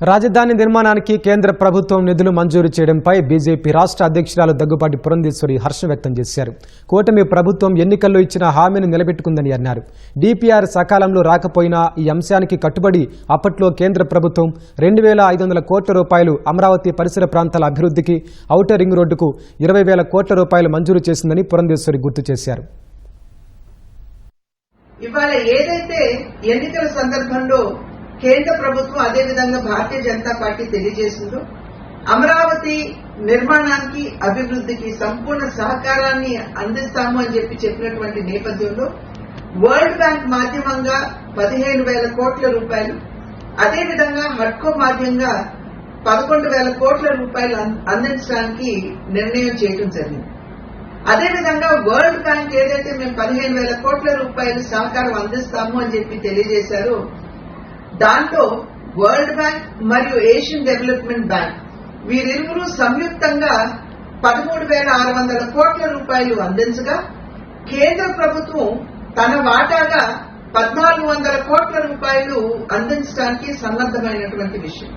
రాజధాని నిర్మాణానికి కేంద్ర ప్రభుత్వం నిధులు మంజూరు చేయడంపై బీజేపీ రాష్ట్ర అధ్యక్షురాలు దగ్గుబాటి పురంధేశ్వరి హర్షం వ్యక్తం చేశారు. కూటమి ప్రభుత్వం ఎన్నికల్లో ఇచ్చిన హామీని నిలబెట్టుకుందని అన్నారు. డిపిఆర్ సకాలంలో రాకపోయినా ఈ అంశానికి కట్టుబడి అప్పట్లో కేంద్ర ప్రభుత్వం రెండు వేల ఐదు వందల కోట్ల రూపాయలు అమరావతి పరిసర ప్రాంతాల అభివృద్ధికి ఔటర్ రింగ్ రోడ్డుకు ఇరవై వేల కోట్ల రూపాయలు మంజూరు చేసిందని పురంధేశ్వరి గుర్తు చేశారు. ఇవాళ ఏదైతే ఎన్నికల సందర్భంలో కేంద్ర ప్రభుత్వం అదేవిధంగా భారతీయ జనతా పార్టీ తెలియజేసిందో అమరావతి నిర్మాణానికి అభివృద్ధికి సంపూర్ణ సహకారాన్ని అందిస్తాము అని చెప్పి చెప్పినటువంటి నేపథ్యంలో వరల్డ్ బ్యాంక్ మాధ్యమంగా పదిహేను వేల కోట్ల రూపాయలు అదేవిధంగా హడ్కో మాధ్యంగా పదకొండు వేల కోట్ల రూపాయలు అందించడానికి నిర్ణయం చేయడం జరిగింది. అదేవిధంగా వరల్డ్ బ్యాంక్ ఏదైతే మేము పదిహేను వేల కోట్ల రూపాయలు సహకారం అందిస్తాము అని చెప్పి తెలియజేశారో దాంట్లో వరల్డ్ బ్యాంక్ మరియు ఏషియన్ డెవలప్మెంట్ బ్యాంక్ వీరిరువురు సంయుక్తంగా పదమూడు వేల ఆరు వందల కోట్ల రూపాయలు అందించగా కేంద్ర ప్రభుత్వం తన వాటాగా పద్నాలుగు వందల కోట్ల రూపాయలు అందించడానికి సన్నద్దమైనటువంటి విషయం.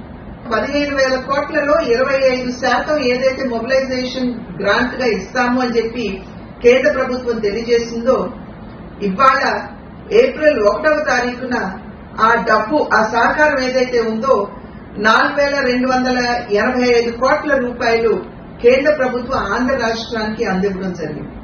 పదిహేను వేల కోట్లలో ఇరవై ఐదు శాతం ఏదైతే మొబిలైజేషన్ గ్రాంట్గా ఇస్తాము అని చెప్పి కేంద్ర ప్రభుత్వం తెలియజేసిందో ఇవాళ ఏప్రిల్ ఒకటవ తారీఖున ఆ డబ్బు ఆ సహకారం ఏదైతే ఉందో నాలుగు వేల రెండు వందల ఎనభై ఐదు కోట్ల రూపాయలు కేంద్ర ప్రభుత్వం ఆంధ్ర రాష్ట్రానికి అందివ్వడం జరిగింది.